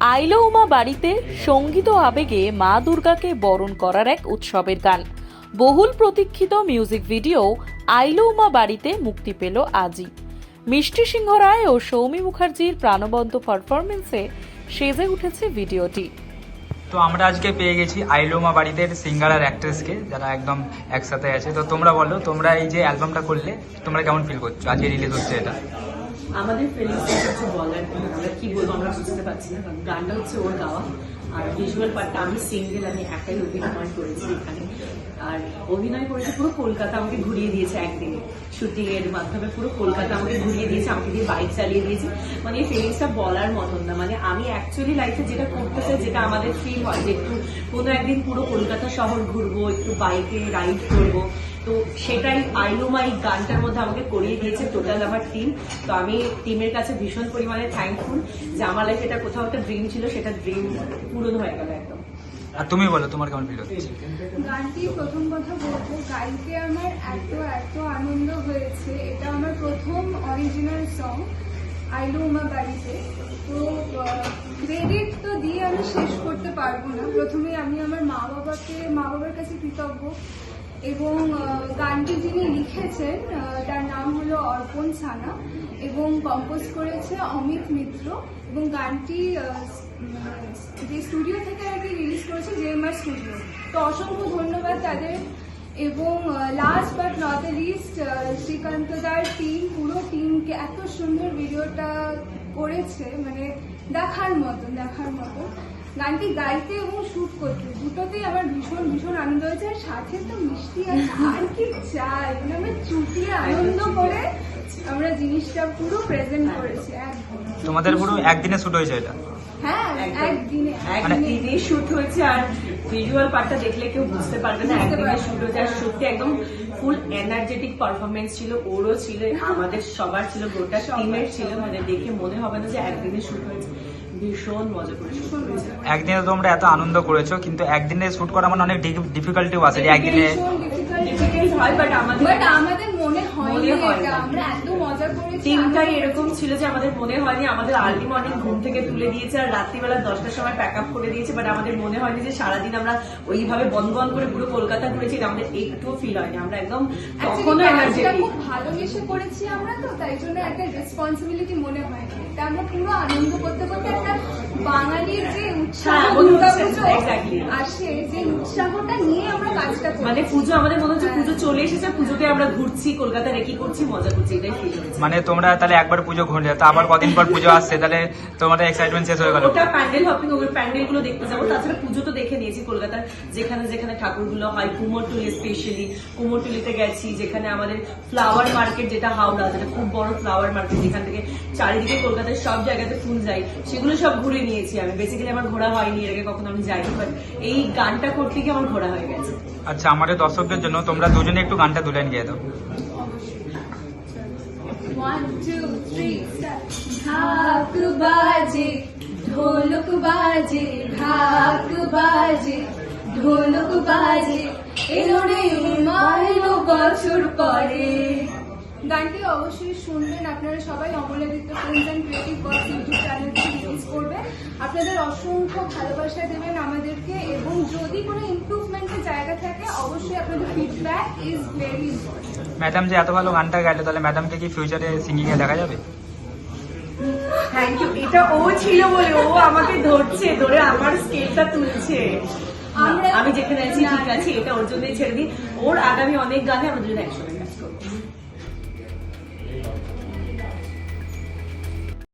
আইলো উমা বাড়িতে সংগীত আবেগে মা দুর্গাকে বরণ করার এক উৎসবের গান। বহুল প্রতীক্ষিত মিউজিক ভিডিও আইলো উমা বাড়িতে মুক্তি পেল আজই। মিষ্টি সিংহ রায় ও সৌমি মুখার্জির প্রাণবন্ত পারফরমেন্সে সেজে উঠেছে ভিডিওটি। তো আমরা আজকে পেয়ে গেছি আইলোমা বাড়িতে সিঙ্গার আর অ্যাক্ট্রেসকে, যারা একদম একসাথে আছে। তো তোমরা বলো, তোমরা এই যে অ্যালবামটা করলে, তোমরা কেমন ফিল করছ? আজকে রিলিজ হচ্ছে এটা? আমাদের ফিলিংসটা হচ্ছে বলার আমরা কি বলব আমরা বুঝতে পারছি না, কারণ গানটা হচ্ছে ওর গাওয়া। আর ভিজুয়াল পার্টটা আমি সিঙ্গেল আমি একাই অভিনয় করেছি এখানে। আর অভিনয় করেছে পুরো কলকাতা আমাকে ঘুরিয়ে দিয়েছে একদিনে। শুটিং এর মাধ্যমে পুরো কলকাতা আমাকে ঘুরিয়ে দিয়েছে, আমাকে দিয়ে বাইক চালিয়ে দিয়েছে। মানে এই ফিলিংসটা বলার মতন না। মানে আমি অ্যাকচুয়ালি লাইফে যেটা করতে চাই, যেটা আমাদের ফিল হয় যে একটু কোনো একদিন পুরো কলকাতা শহর ঘুরবো, একটু বাইকে রাইড করব। তো সেটাই আইনুমা এই গানটার মধ্যে আমাকে করিয়ে দিয়েছে টোটাল আমার টিম তো আমি টিমের কাছে ভীষণ পরিমাণে থ্যাঙ্কফুল যে আমার লাইফে এটা কোথাও একটা ড্রিম ছিল সেটা ড্রিম পূরণ হয়ে গেল একদম। আর তুমি বলো তোমার কেমন ফিল হচ্ছে? গানটি প্রথম কথা বলব গাইতে আমার এত এত আনন্দ হয়েছে। এটা আমার প্রথম অরিজিনাল সং আইলো উমা বাড়িতে। তো ক্রেডিট তো দিয়ে আমি শেষ করতে পারব না। প্রথমে আমি আমার মা বাবাকে মা বাবার কাছে কৃতজ্ঞ। এবং গানটি যিনি লিখেছেন তার নাম হলো অর্পণ সানা এবং কম্পোজ করেছে অমিত মিত্র এবং গানটি যে স্টুডিও থেকে আর কি রিলিজ করেছে যে জেএমআর স্টুডিও তো অসংখ্য ধন্যবাদ তাদের এবং last but not the least Srikanta দার টিম পুরো টিমকে এত সুন্দর ভিডিওটা করেছে মানে দেখার মতন দেখার মতন। গানটি গাইতে এবং শুট করতে। দুটোতেই আমার ভীষণ ভীষণ আনন্দ হয়েছে। আর সাথে তো মিষ্টি আছে। আর কি চাই? মানে আমরা চুটিয়ে আনন্দ করে আমরা জিনিসটা পুরো প্রেজেন্ট করেছি। একদম। তোমাদের পুরো একদিনে শুট হয়েছে এটা? হ্যাঁ একদিনে। একদিনে শুট হয়েছে। আর ভিজুয়াল পার্টটা দেখলে কেউ বুঝতে পারবে না। বুঝতে একদিনে শুট হয়েছে। আর সত্যি একদম ফুল এনার্জেটিক পারফরমেন্স ছিল। ওরও ছিল। আমাদের সবার ছিল। গোটা টিমের ছিল। মানে দেখে মনে হবে না যে একদিনে শুট হয়েছে। ভীষণ মজা। একদিনে তোমরা এত আনন্দ করেছ কিন্তু একদিনে শুট করা মানে অনেক ডিফিকাল্টিও আছে যে একদিনে ডিফিকাল্ট হয় বাট আমাদের বাট আমাদের মনে হয় এরকম ছিল যে আমাদের মনে হয়নি। আমাদের আর্লি মর্নিং ঘুম থেকে তুলে দিয়েছে আর রাত্রিবেলা দশটার সময় প্যাক আপ করে দিয়েছে বাট আমাদের মনে হয়নি যে সারাদিন আমরা ওইভাবে বন্ধ বন্ধ করে পুরো কলকাতা ঘুরেছি আমাদের একটুও ফিল হয়নি। আমরা একদম কাজটা এনার্জেটিক খুব ভালোবেসে করেছি আমরা তো তাই জন্য একটা রেসপন্সিবিলিটি মনে হয় এটা আমরা পুরো আনন্দ করতে করতে একটা বাঙালির যে মনে হচ্ছে, দুর্গাপুজো exactly. আসে যে উৎসাহটা নিয়ে আমরা কাজটা করি মানে পুজো আমাদের মনে হচ্ছে হ্যাঁ। পুজো চলে এসেছে পুজোতে আমরা ঘুরছি কলকাতা রেকি করছি মজা করছি এটাই ফিল হয়েছে মানে তোমরা তাহলে একবার পুজো ঘুরলে তো আবার কদিন পর পুজো আসছে তাহলে তোমাদের এক্সাইটমেন্ট শেষ হয়ে গেল। ওটা প্যান্ডেল হপিং ওগুলো প্যান্ডেলগুলো দেখতে যাব। তাছাড়া পুজো তো দেখে নিয়েছি কলকাতার যেখানে যেখানে ঠাকুরগুলো হয় কুমোরটুলি স্পেশালি কুমোরটুলিতে গেছি যেখানে আমাদের ফ্লাওয়ার মার্কেট যেটা হাওড়া যেটা খুব বড় ফ্লাওয়ার মার্কেট যেখান থেকে চারিদিকে কলকাতার সব জায়গাতে ফুল যায় সেগুলো সব ঘুরে নিয়েছি আমি। বেসিক্যালি আমার ঘোরা হয়নি এর আগে কখনো আমি যাইনি বাট এই গানটা করতে গিয়ে আমার ঘোরা হয়ে গেছে। আচ্ছা আমাদের দর্শকদের জন্য তোমরা দুজনে একটু গানটা দুলেন গিয়ে দাও। ঢাক বাজে ঢোলক বাজে ঢাক বাজে ঢোলক বাজে। এলো রে মাইলো বছর পরে। গানটি অবশ্যই শুনবেন। আপনারা সবাই Amaladitya films and creative box YouTube channel release করবেন। আপনাদের অসংখ্য ভালোবাসা দেবেন আমাদেরকে এবং যদি কোনো ইমপ্রুভমেন্টের জায়গা থাকে অবশ্যই আপনাদের feedback is very important madam যে এত ভালো গানটা গাইলে তাহলে ম্যাডামকে কি ফিউচারে সিঙ্গিং এ দেখা যাবে? থ্যাংক ইউ এটা ও ছিল বলে ও আমাকে ধরছে ধরে আমার স্কেলটা তুলছে। আমি যেখানে আছি ঠিক আছে এটা ওর জন্যই ছেড়ে দিই ওর আগামী অনেক গানে আমরা দুজন একসঙ্গে